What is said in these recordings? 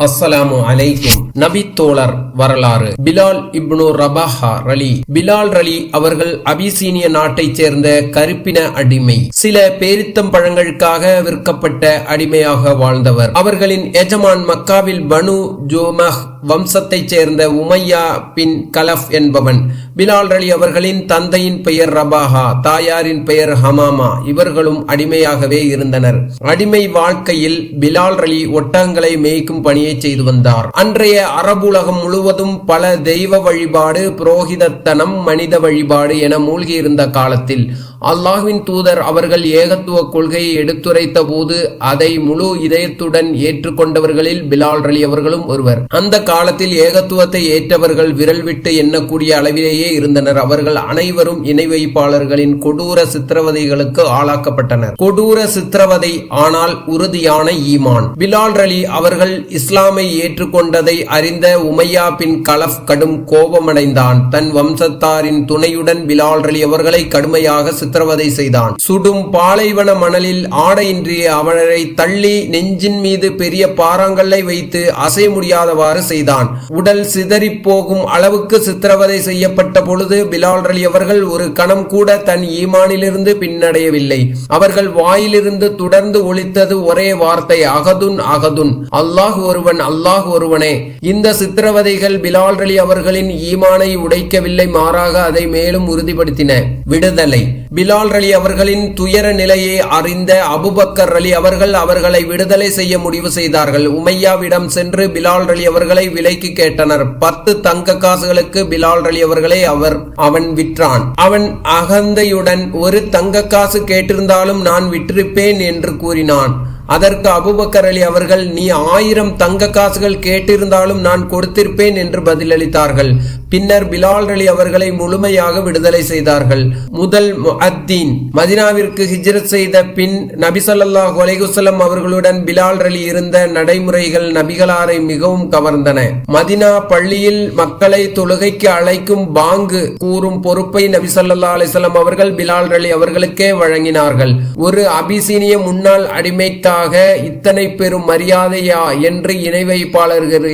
السلام عليكم. நபித்தோழர் வரலாறு. பிலால் இப்னு ரபாஹா ரலி. பிலால் ரலி அவர்கள் அபிசீனிய நாட்டைச் சேர்ந்த கருப்பின அடிமை. சில பேரித்தம் பழங்களுக்காக விற்கப்பட்ட அடிமையாக வாழ்ந்தவர். அவர்களின் எஜமான் மக்காவில் பனு ஜோமஹ் வம்சத்தைச் சேர்ந்த உமையா பின் கலஃப் என்பவன். பிலால் ரலி அவர்களின் தந்தையின் பெயர் ரபாஹா தாயாரின் பெயர் ஹமாமா. இவர்களும் அடிமையாகவே இருந்தனர். அடிமை வாழ்க்கையில் பிலால் ரலி ஒட்டகங்களை மேய்க்கும் பணியை செய்து வந்தார். அன்றைய அரபுலகம் முழுவதும் பல தெய்வ வழிபாடு புரோகிதத்தனம் மனித வழிபாடு என மூழ்கியிருந்த காலத்தில் அல்லாஹ்வின் தூதர் அவர்கள் ஏகத்துவ கொள்கையை எடுத்துரைத்த போது அதை முழு இதயத்துடன் ஏற்றுக்கொண்டவர்களில் பிலால் அலி அவர்களும் ஒருவர். அந்த காலத்தில் ஏகத்துவத்தை ஏற்றவர்கள் விரல் விட்டு எண்ணக்கூடிய அளவிலேயே இருந்தனர். அவர்கள் அனைவரும் இணை வைப்பாளர்களின் கொடூர சித்திரவதைகளுக்கு ஆளாக்கப்பட்டனர். கொடூர சித்திரவதை ஆனால் உறுதியான ஈமான். பிலால் அலி அவர்கள் இஸ்லாமை ஏற்றுக்கொண்டதை அறிந்த உமையா பின் கலஃப் கடும் கோபமடைந்தான். தன் வம்சத்தாரின் துணையுடன் பிலால் ரலி அவர்களை கடுமையாக சித்திரவதை செய்தான். சுடும் பாலைவன மணலில் ஆடையின்றிய அவரை தள்ளி நெஞ்சின் மீது பெரிய பாறாங்கல்லை வைத்து அசை முடியாதவாறு செய்தான். உடல் சிதறி போகும் அளவுக்கு சித்திரவதை செய்யப்பட்ட பொழுது பிலால் அலி அவர்கள் ஒரு கணம் கூட தன் ஈமானிலிருந்து பின்னடையவில்லை. அவர்கள் வாயிலிருந்து தொடர்ந்து ஒழித்தது ஒரே வார்த்தை அகதுன் அகதுன். அல்லாஹ் ஒருவன் அல்லாஹ் ஒருவனே. இந்த சித்திரவதைகள் பிலால் அலி அவர்களின் ஈமானை உடைக்கவில்லை மாறாக அதை மேலும் உறுதிப்படுத்தின. விடுதலை. பிலால் ரலி அவர்களின் துயர நிலையை அறிந்த அபுபக்கர் அலி அவர்கள் அவர்களை விடுதலை செய்ய முடிவு செய்தார்கள். உமையாவிடம் சென்று பிலால் அலி அவர்களை விலைக்கு கேட்டனர். பத்து தங்க காசுகளுக்கு பிலால் அலி அவர்களை அவர் அவன் விற்றான். அவன் அகந்தையுடன் ஒரு தங்க காசு கேட்டிருந்தாலும் நான் விற்றிருப்பேன் என்று கூறினான். அதற்கு அபுபக்கர் அலி அவர்கள் நீ ஆயிரம் தங்க காசுகள் கேட்டிருந்தாலும் நான் கொடுத்திருப்பேன் என்று பதிலளித்தார்கள். பின்னர் பிலால் அலி அவர்களை முழுமையாக விடுதலை செய்தார்கள். முதல் முஅத்தீன் மதினாவிற்கு ஹிஜ்ரத் செய்த பின் நபி ஸல்லல்லாஹு அவர்களுடன் பிலால் அலி இருந்த நடைமுறைகள் நபிகளாரை மிகவும் கவர்ந்தன. மதினா பள்ளியில் மக்களை தொழுகைக்கு அழைக்கும் பாங்கு கூறும் பொறுப்பை நபிசல்லா அலிசல்லாம் அவர்கள் பிலால் அலி அவர்களுக்கே வழங்கினார்கள். ஒரு அபிசீனிய முன்னாள் அடிமைக்காக இத்தனை பெரும் மரியாதையா என்று இணை வைப்பாளர்கள்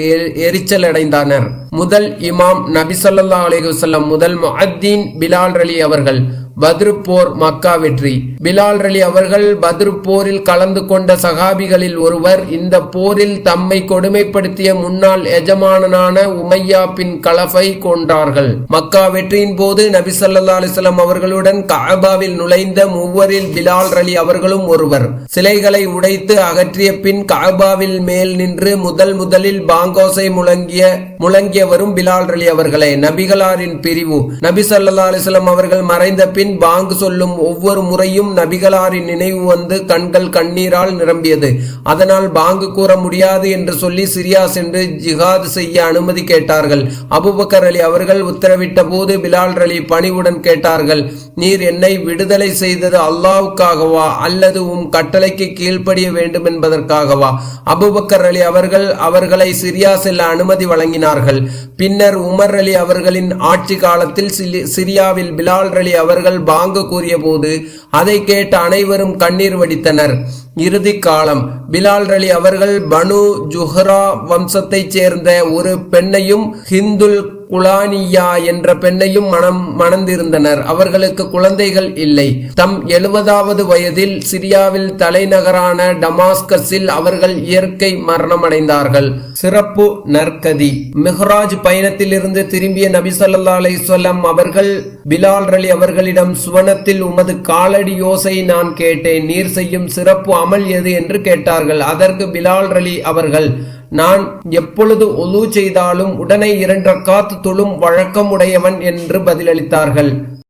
எரிச்சல் அடைந்தனர். முதல் இமாம் நபி ஸல்லல்லாஹு அலைஹி வஸல்லம் முதல் முஹத்தீன் பிலால் அலி அவர்கள் பத்ரு போர் மக்கா வெற்றி. பிலால் அலி அவர்கள் பத்ருப்போரில் கலந்து கொண்ட சகாபிகளில் ஒருவர் இந்த போரில் தம்மை கொடுமைப்படுத்திய முன்னாள் எஜமானனான உமையா பின் கலஃபை கொண்டார்கள் மக்கா வெற்றியின் போது நபி ஸல்லல்லாஹு அவர்களுடன் காபாவில் நுழைந்த மூவரில் பிலால் அலி அவர்களும் ஒருவர். சிலைகளை உடைத்து அகற்றிய பின் காபாவில் மேல் நின்று முதல் முதலில் பாங்கோசை முழங்கிய முழங்கியவரும் பிலால் அலி அவர்களே. நபிகளாரின் பிரிவு. நபி ஸல்லல்லாஹு அவர்கள் மறைந்த பின் பாங்கு சொல்லும் ஒவ்வொரு முறையும் நபிகளாரின் நினைவு வந்து கண்கள் கண்ணீரால் நிரம்பியது. அதனால் பாங்கு கூற முடியாது என்று சொல்லி சிரியா சென்று ஜிஹாத் செய்ய அனுமதி கேட்டார்கள். அபுபக்கர் அலி அவர்கள் உத்தரவிட்ட போது பிலால் அலி பணிவுடன் கேட்டார்கள். நீர் என்னை விடுதலை செய்தது அல்லாவுக்காகவா அல்லது உம் கட்டளைக்கு கீழ்ப்படிய வேண்டும் என்பதற்காகவா? அபுபக்கர் அலி அவர்கள் அவர்களை சிரியா செல்ல அனுமதி வழங்கினார்கள். பின்னர் உமர் அலி அவர்களின் ஆட்சி காலத்தில் சிரியாவில் பிலால் அலி அவர்கள் பாங்கு கூறிய போது அதை கேட்ட அனைவரும் கண்ணீர் வடித்தனர். இறுதி காலம். பிலால் அலி அவர்கள் பனு ஜுஹரா வம்சத்தைச் சேர்ந்த ஒரு பெண்ணையும் ஹிந்துல் குலானியா என்ற பெண்ணையும் மனம் மணந்திருந்தனர். அவர்களுக்கு குழந்தைகள் இல்லை. தம் எழுபதாவது வயதில் சிரியாவில் தலைநகரான டமாஸ்கஸில் அவர்கள் இயற்கை மரணமடைந்தார்கள். சிறப்பு நற்கதி. மெஹ்ராஜ் பயணத்திலிருந்து திரும்பிய நபி ஸல்லல்லாஹு அலைஹி அவர்கள் பிலால் ரலி அவர்களிடம் சுவனத்தில் உமது காலடி யோசை நான் கேட்டேன். நீர் செய்யும் சிறப்பு அமல் எது? என்று கேட்டார்கள். அதற்கு பிலால் ரலி அவர்கள் நான் எப்பொழுது ஒலு செய்தாலும் உடனே இரண்டு காத்து தொழும் வழக்கம் உடையவன் என்று பதிலளித்தார்கள்.